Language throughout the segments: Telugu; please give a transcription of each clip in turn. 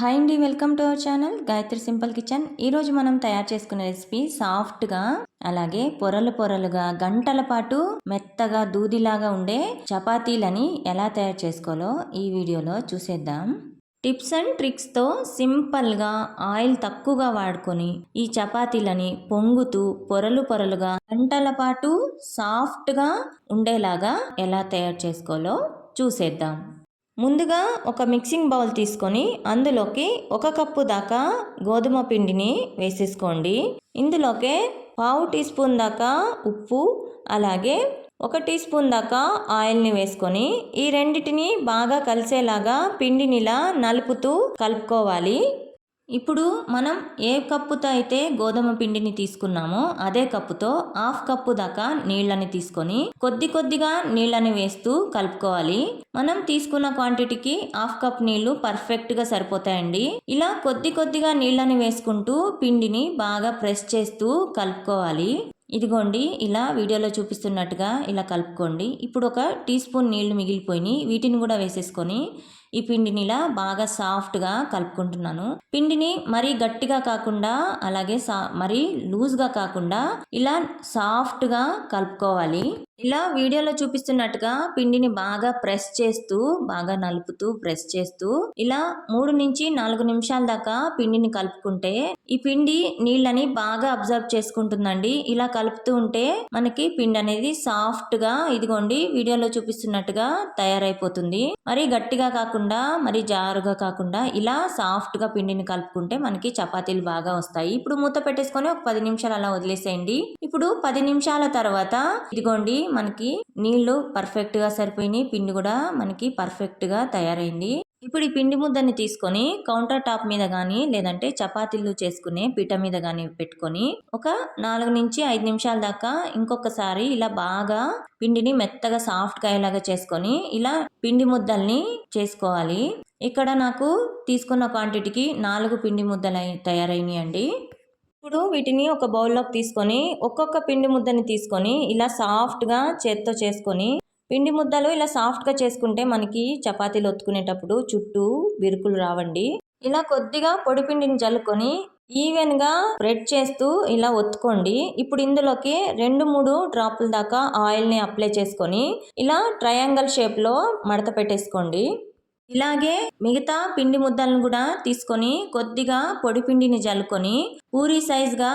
హాయ్ అండి welcome to our channel Gayatri simple kitchen. ఈరోజు మనం తయారు చేసుకునే రెసిపీ సాఫ్ట్గా అలాగే పొరలు పొరలుగా గంటల పాటు మెత్తగా దూదిలాగా ఉండే చపాతీలని ఎలా తయారు చేసుకోవాలో ఈ వీడియోలో చూసేద్దాం. టిప్స్ అండ్ ట్రిక్స్తో సింపుల్గా ఆయిల్ తక్కువగా వాడుకొని ఈ చపాతీలని పొంగుతూ పొరలు పొరలుగా గంటల పాటు సాఫ్ట్గా ఉండేలాగా ఎలా తయారు చేసుకోవాలో చూసేద్దాం. ముందుగా ఒక మిక్సింగ్ బౌల్ తీసుకొని అందులోకి ఒక కప్పు దాకా గోధుమ పిండిని వేసేసుకోండి. ఇందులోకే పావు టీ స్పూన్ దాకా ఉప్పు అలాగే ఒక టీ స్పూన్ దాకా ఆయిల్ని వేసుకొని ఈ రెండిటిని బాగా కలిసేలాగా పిండినిలా నలుపుతూ కలుపుకోవాలి. ఇప్పుడు మనం ఏ కప్పుతో అయితే గోధుమ పిండిని తీసుకున్నామో అదే కప్పుతో హాఫ్ కప్పు దాకా నీళ్ళని తీసుకొని కొద్ది కొద్దిగా నీళ్ళని వేస్తూ కలుపుకోవాలి. మనం తీసుకున్న క్వాంటిటీకి హాఫ్ కప్ నీళ్ళు పర్ఫెక్ట్గా సరిపోతాయండి. ఇలా కొద్ది కొద్దిగా నీళ్ళని వేసుకుంటూ పిండిని బాగా ప్రెస్ చేస్తూ కలుపుకోవాలి. ఇదిగోండి ఇలా వీడియోలో చూపిస్తున్నట్టుగా ఇలా కలుపుకోండి. ఇప్పుడు ఒక టీ స్పూన్ నీళ్ళు మిగిలిపోయి వీటిని కూడా వేసేసుకొని ఈ పిండిని ఇలా బాగా సాఫ్ట్గా కలుపుకుంటున్నాను. పిండిని మరీ గట్టిగా కాకుండా అలాగే సా మరీ లూజ్గా కాకుండా ఇలా సాఫ్ట్గా కలుపుకోవాలి. ఇలా వీడియోలో చూపిస్తున్నట్టుగా పిండిని బాగా ప్రెస్ చేస్తూ బాగా నలుపుతూ ప్రెస్ చేస్తూ ఇలా మూడు నుంచి నాలుగు నిమిషాల దాకా పిండిని కలుపుకుంటే ఈ పిండి నీళ్ళని బాగా అబ్జర్వ్ చేసుకుంటుందండి. ఇలా కలుపుతూ ఉంటే మనకి పిండి అనేది సాఫ్ట్గా ఇదిగోండి వీడియోలో చూపిస్తున్నట్టుగా తయారైపోతుంది. మరి గట్టిగా కాకుండా మరి జారుగా కాకుండా ఇలా సాఫ్ట్గా పిండిని కలుపుకుంటే మనకి చపాతీలు బాగా వస్తాయి. ఇప్పుడు మూత పెట్టేసుకొని ఒక పది నిమిషాలు అలా వదిలేసేయండి. ఇప్పుడు పది నిమిషాల తర్వాత ఇదిగోండి మనకి నీళ్ళు పర్ఫెక్ట్గా సరిపోయినాయి. పిండి కూడా మనకి పర్ఫెక్ట్గా తయారైంది. ఇప్పుడు ఈ పిండి ముద్దని తీసుకొని కౌంటర్ టాప్ మీద కానీ లేదంటే చపాతీలు చేసుకునే పీట మీద కానీ పెట్టుకొని ఒక నాలుగు నుంచి ఐదు నిమిషాల దాకా ఇంకొకసారి ఇలా బాగా పిండిని మెత్తగా సాఫ్ట్గా అయ్యేలాగా చేసుకొని ఇలా పిండి ముద్దల్ని చేసుకోవాలి. ఇక్కడ నాకు తీసుకున్న క్వాంటిటీకి నాలుగు పిండి ముద్దలు తయారైనాయి అండి ఇప్పుడు వీటిని ఒక బౌల్లోకి తీసుకొని ఒక్కొక్క పిండి ముద్దని తీసుకొని ఇలా సాఫ్ట్గా చేత్తో చేసుకొని పిండి ముద్దలు ఇలా సాఫ్ట్గా చేసుకుంటే మనకి చపాతీలు ఒత్తుకునేటప్పుడు చుట్టూ బిరుకులు రావండి. ఇలా కొద్దిగా పొడి పిండిని జల్లుకొని ఈవెన్గా స్ప్రెడ్ చేస్తూ ఇలా ఒత్తుకోండి. ఇప్పుడు ఇందులోకి రెండు మూడు డ్రాపుల దాకా ఆయిల్ని అప్లై చేసుకొని ఇలా ట్రయాంగల్ షేప్లో మడత పెట్టేసుకోండి. ఇలాగే మిగతా పిండి ముద్దలను కూడా తీసుకొని కొద్దిగా పొడి పిండిని జల్లుకొని పూరి సైజ్గా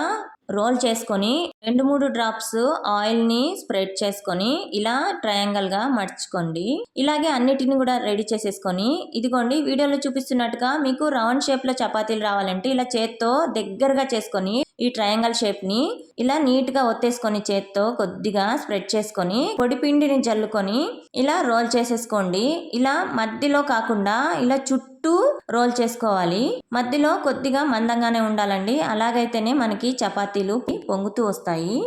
రోల్ చేసుకొని రెండు మూడు డ్రాప్స్ ఆయిల్ని స్ప్రెడ్ చేసుకొని ఇలా ట్రయాంగల్గా మర్చుకోండి ఇలాగే అన్నిటిని కూడా రెడీ చేసేసుకొని ఇదిగోండి వీడియోలో చూపిస్తున్నట్టుగా మీకు రౌండ్ షేప్లో చపాతీలు రావాలంటే ఇలా చేత్తో దగ్గరగా చేసుకొని ఈ ట్రయాంగల్ షేప్ని ఇలా నీట్గా ఒత్తేసుకొని చేత్తో కొద్దిగా స్ప్రెడ్ చేసుకొని పొడి పిండిని జల్లుకొని ఇలా రోల్ చేసేసుకోండి. ఇలా మధ్యలో కాకుండా ఇలా చుట్టూ రోల్ చేసుకోవాలి. మధ్యలో కొద్దిగా మందంగానే ఉండాలండి. అలాగైతేనే మనకి చపాతీలు పొంగుతూ వస్తాయి.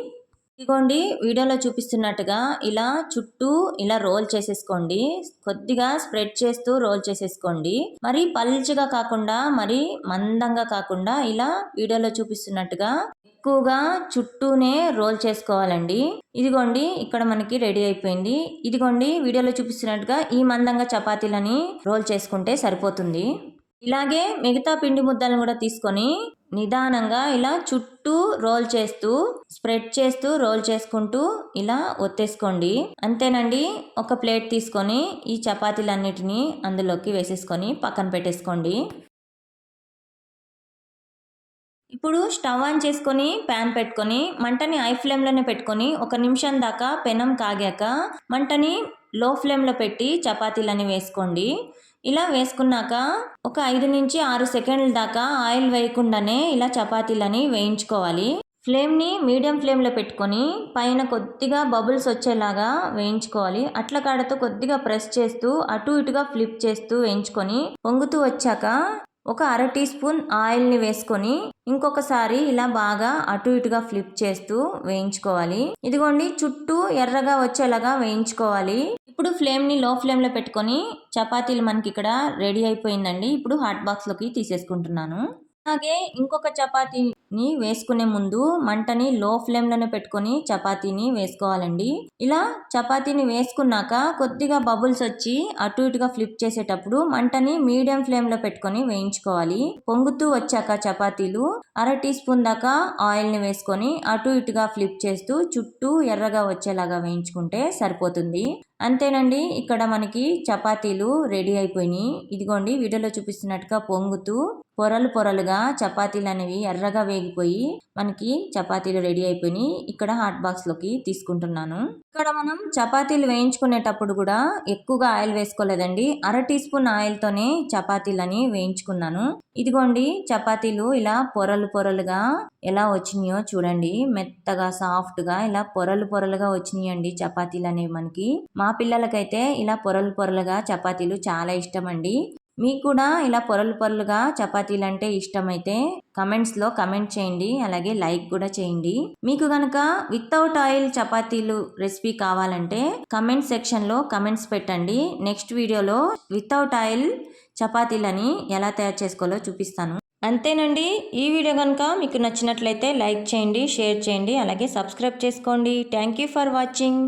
ఇదిగోండి వీడియోలో చూపిస్తున్నట్టుగా ఇలా చుట్టూ ఇలా రోల్ చేసేసుకోండి. కొద్దిగా స్ప్రెడ్ చేస్తూ రోల్ చేసేసుకోండి. మరి పల్చగా కాకుండా మరి మందంగా కాకుండా ఇలా వీడియోలో చూపిస్తున్నట్టుగా ఎక్కువగా చుట్టూనే రోల్ చేసుకోవాలండి. ఇదిగోండి ఇక్కడ మనకి రెడీ అయిపోయింది. ఇదిగోండి వీడియోలో చూపిస్తున్నట్టుగా ఈ మందంగా చపాతీలని రోల్ చేసుకుంటే సరిపోతుంది. ఇలాగే మిగతా పిండి ముద్దలను కూడా తీసుకొని నిదానంగా ఇలా చుట్టూ రోల్ చేస్తూ స్ప్రెడ్ చేస్తూ రోల్ చేసుకుంటూ ఇలా ఒత్తేసుకోండి. అంతేనండి ఒక ప్లేట్ తీసుకొని ఈ చపాతీలన్నిటినీ అందులోకి వేసేసుకొని పక్కన పెట్టేసుకోండి. ఇప్పుడు స్టవ్ ఆన్ చేసుకొని ప్యాన్ పెట్టుకొని మంటని హై ఫ్లేమ్లోనే పెట్టుకొని ఒక నిమిషం దాకా పెనం కాగాక మంటని లో ఫ్లేమ్లో పెట్టి చపాతీలని వేసుకోండి. ఇలా వేసుకున్నాక ఒక ఐదు నుంచి ఆరు సెకండ్ల దాకా ఆయిల్ వేయకుండానే ఇలా చపాతీలని వేయించుకోవాలి. ఫ్లేమ్ని మీడియం ఫ్లేమ్లో పెట్టుకొని పైన కొద్దిగా బబుల్స్ వచ్చేలాగా వేయించుకోవాలి. అట్ల కాడతో కొద్దిగా ప్రెస్ చేస్తూ అటు ఇటుగా ఫ్లిప్ చేస్తూ వేయించుకొని పొంగుతూ వచ్చాక ఒక అర టీ స్పూన్ ఆయిల్ని వేసుకొని ఇంకొకసారి ఇలా బాగా అటు ఇటుగా ఫ్లిప్ చేస్తూ వేయించుకోవాలి. ఇదిగోండి చుట్టూ ఎర్రగా వచ్చేలాగా వేయించుకోవాలి. ఇప్పుడు ఫ్లేమ్ని లో ఫ్లేమ్లో పెట్టుకొని చపాతీలు మనకి ఇక్కడ రెడీ అయిపోయిందండి. ఇప్పుడు హాట్ బాక్స్లోకి తీసేసుకుంటున్నాను. అలాగే ఇంకొక చపాతీ ని వేసుకునే ముందు మంటని లో ఫ్లేమ్లోనే పెట్టుకొని చపాతీని వేసుకోవాలండి. ఇలా చపాతీని వేసుకున్నాక కొద్దిగా బబుల్స్ వచ్చి అటు ఇటుగా ఫ్లిప్ చేసేటప్పుడు మంటని మీడియం ఫ్లేమ్లో పెట్టుకొని వేయించుకోవాలి. పొంగుతూ వచ్చాక చపాతీలు అర టీ స్పూన్ దాకా ఆయిల్ని వేసుకొని అటు ఇటుగా ఫ్లిప్ చేస్తూ చుట్టూ ఎర్రగా వచ్చేలాగా వేయించుకుంటే సరిపోతుంది. అంతేనండి ఇక్కడ మనకి చపాతీలు రెడీ అయిపోయినాయి. ఇదిగోండి వీడియోలో చూపిస్తున్నట్టుగా పొంగుతూ పొరలు పొరలుగా చపాతీలు అనేవి ఎర్రగా వేగిపోయి మనకి చపాతీలు రెడీ అయిపోయినాయి. ఇక్కడ హాట్ బాక్స్లోకి తీసుకుంటున్నాను. ఇక్కడ మనం చపాతీలు వేయించుకునేటప్పుడు కూడా ఎక్కువగా ఆయిల్ వేసుకోలేదండి. అర టీ స్పూన్ ఆయిల్తోనే చపాతీలు చపాతీలని వేయించుకున్నాను. ఇదిగోండి చపాతీలు ఇలా పొరలు పొరలుగా ఎలా వచ్చినాయో చూడండి. మెత్తగా సాఫ్ట్గా ఇలా పొరలు పొరలుగా వచ్చినాయండి చపాతీలు అనేవి మనకి. మా పిల్లలకైతే ఇలా పొరలు పొరలుగా చపాతీలు చాలా ఇష్టం అండి మీకు కూడా ఇలా పొరలు పొరలుగా చపాతీలు అంటే ఇష్టమైతే కమెంట్స్లో కమెంట్ చేయండి అలాగే లైక్ కూడా చేయండి. మీకు కనుక వితౌట్ ఆయిల్ చపాతీలు రెసిపీ కావాలంటే కమెంట్ సెక్షన్లో కమెంట్స్ పెట్టండి. నెక్స్ట్ వీడియోలో వితౌట్ ఆయిల్ చపాతీలని ఎలా తయారు చేసుకోవాలో చూపిస్తాను. అంతేనండి. ఈ వీడియో కనుక మీకు నచ్చినట్లయితే లైక్ చేయండి షేర్ చేయండి అలాగే సబ్స్క్రైబ్ చేసుకోండి. Thank you for watching.